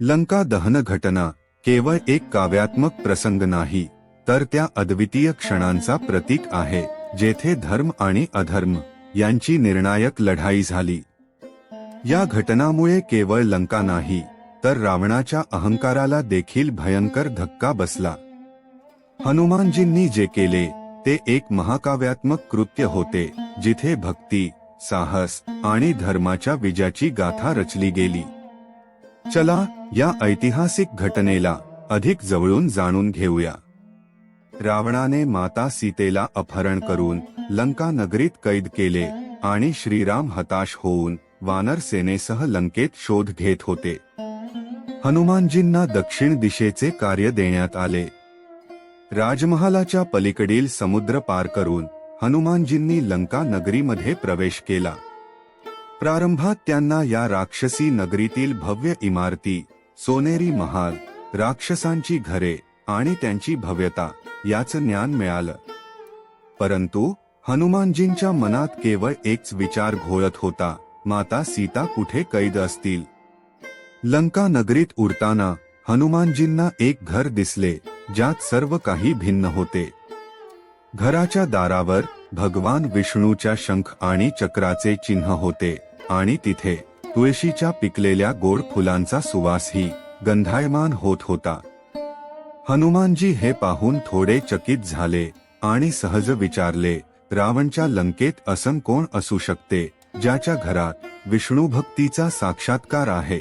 लंका दहन घटना केवळ एक काव्यात्मक प्रसंग नाही तर त्या अद्वितीय क्षणांचा प्रतीक आहे जेथे धर्म आणि अधर्म यांची निर्णायक लढाई झाली. या घटनामुळे केवळ लंका नाही तर रावणाच्या अहंकाराला देखील भयंकर धक्का बसला. हनुमानजींनी जे केले ते एक महाकाव्यात्मक कृत्य होते जिथे भक्ती साहस आणि धर्माच्या विजयाची गाथा रचली गेली. चला या ऐतिहासिक घटनेला अधिक जवळून जाणून घेऊया. रावणाने माता सीतेला अपहरण करून लंका नगरीत कैद केले आणि श्रीराम हताश होऊन वानर सेनेसह लंकेत शोध घेत होते. हनुमानजींना दक्षिण दिशेचे कार्य देण्यात आले. राजमहालाच्या पलीकडील समुद्र पार करून हनुमानजींनी लंका नगरीमध्ये प्रवेश केला. प्रारंभात त्यांना या राक्षसी नगरीतील भव्य इमारती सोनेरी महाल राक्षसांची घरे आणि त्यांची भव्यता याचं ज्ञान मिळालं. परंतु हनुमानजींच्या मनात केवळ एकच विचार घोळत होता माता सीता कुठे कैद असतील? लंका नगरीत उरताना हनुमानजींना एक घर दिसले ज्यात सर्व काही भिन्न होते. घराच्या दारावर भगवान विष्णूच्या शंख आणि चक्राचे चिन्ह होते. आणि तिथे तुळशीच्या पिकलेल्या गोड फुलांचा सुवासही गंधायमान होत होता. हनुमानजी हे पाहून थोडे चकित झाले आणि सहज विचारले रावणच्या लंकेत असं कोण असू शकते ज्याच्या घरात विष्णू भक्तीचा साक्षात्कार आहे?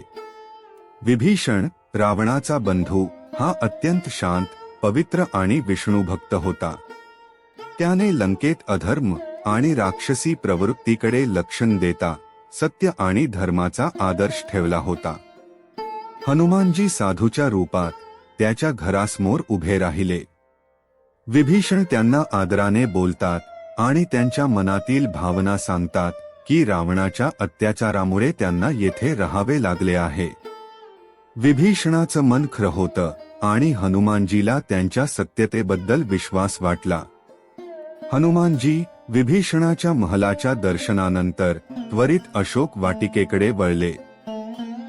विभीषण रावणाचा बंधू हा अत्यंत शांत पवित्र आणि विष्णू भक्त होता. त्याने लंकेत अधर्म आणि राक्षसी प्रवृत्तीकडे लक्षण देता. सत्य आणि धर्माचा आदर्श ठेवला होता. हनुमानजी साधूच्या रूपात त्याच्या घरासमोर उभे राहिले. विभीषण त्यांना आदराने बोलतात आणि त्यांच्या मनातील भावना सांगतात की रावणाच्या अत्याचारामुळे त्यांना येथे राहावे लागले आहे. विभीषणाचं मन खरं होतं आणि हनुमानजीला त्यांच्या सत्यतेबद्दल विश्वास वाटला. हनुमानजी विभीषणाच्या महलाच्या दर्शनानंतर त्वरित अशोक वाटिकेकडे वळले.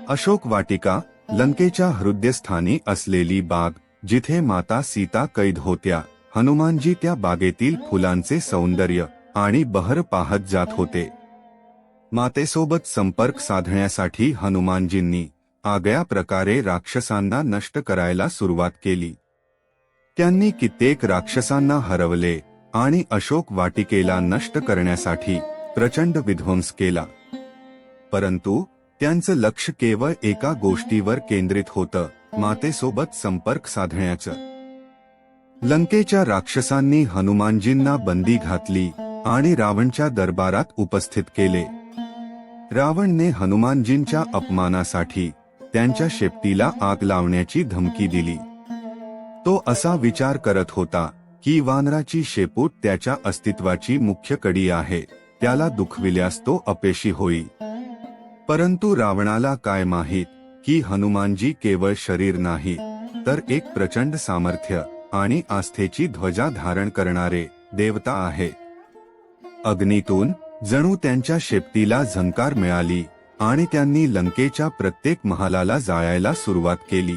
अशोक वाटिका लंकेच्या हृदयस्थानी असलेली बाग जिथे माता सीता कैद होत्या हनुमानजी त्या बागेतील फुलांचे सौंदर्य आणि बहर पाहत जात होते. मातेसोबत संपर्क साधण्यासाठी हनुमानजींनी आगळ्या प्रकारे राक्षसांना नष्ट करायला सुरुवात केली. त्यांनी कित्येक राक्षसांना हरवले आणि अशोक वाटिकेला नष्ट करण्यासाठी प्रचंड विध्वंस केला. परंतु त्यांचं लक्ष केवळ एका गोष्टीवर केंद्रित होतं मातेसोबत संपर्क साधण्याचं. लंकेच्या राक्षसांनी हनुमानजींना बंदी घातली आणि रावणच्या दरबारात उपस्थित केले. रावणने हनुमानजींच्या अपमानासाठी त्यांच्या शेपटीला आग लावण्याची धमकी दिली. तो असा विचार करत होता की वानराची शेपूट त्याच्या अस्तित्वाची मुख्य कडी आहे त्याला दुखविल्यास तो अपेशी होई. परंतु रावणाला काय माहीत की हनुमानजी केवळ शरीर नाही तर एक प्रचंड सामर्थ्य आणि आस्थेची ध्वजा धारण करणारे देवता आहे. अग्नीतून जणू त्यांच्या शेपटीला झंकार मिळाली आणि त्यांनी लंकेच्या प्रत्येक महालाला जाळायला सुरुवात केली.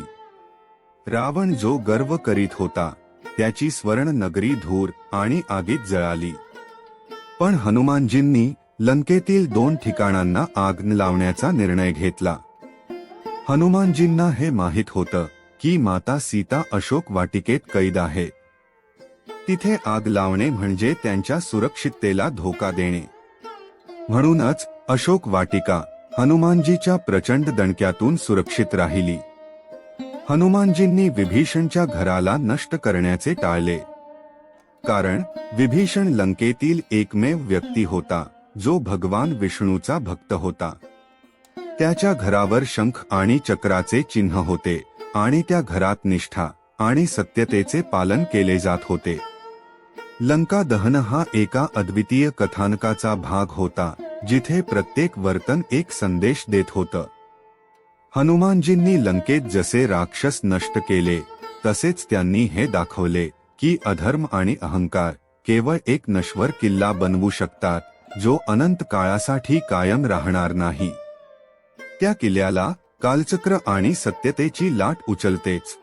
रावण जो गर्व करीत होता त्याची स्वर्ण नगरी धूर आणि आगीत जळाली. पण हनुमानजींनी लंकेतील दोन ठिकाणांना आग न लावण्याचा निर्णय घेतला. हनुमानजींना हे माहीत होतं की माता सीता अशोक वाटिकेत कैद आहे. तिथे आग लावणे म्हणजे त्यांच्या सुरक्षिततेला धोका देणे. म्हणूनच अशोक वाटिका हनुमानजीच्या प्रचंड दणक्यातून सुरक्षित राहिली. हनुमानजींनी विभीषणच्या घराला नष्ट करण्याचे टाळले. कारण विभीषण लंकेतील एकमेव व्यक्ती होता जो भगवान विष्णूचा भक्त होता. त्याच्या घरावर शंख आणि चक्राचे चिन्ह होते आणि त्या घरात निष्ठा आणि सत्यतेचे पालन केले जात होते. लंका दहन हा एका अद्वितीय कथानकाचा भाग होता जिथे प्रत्येक वर्तन एक संदेश देत होतं. हनुमानजींनी लंकेत जसे राक्षस नष्ट केले तसेच त्यांनी हे दाखवले की अधर्म आणि अहंकार केवळ एक नश्वर किल्ला बनवू शकतात जो अनंत काळासाठी कायम राहणार नाही. त्या किल्ल्याला कालचक्र आणि सत्यतेची लाट उचलतेच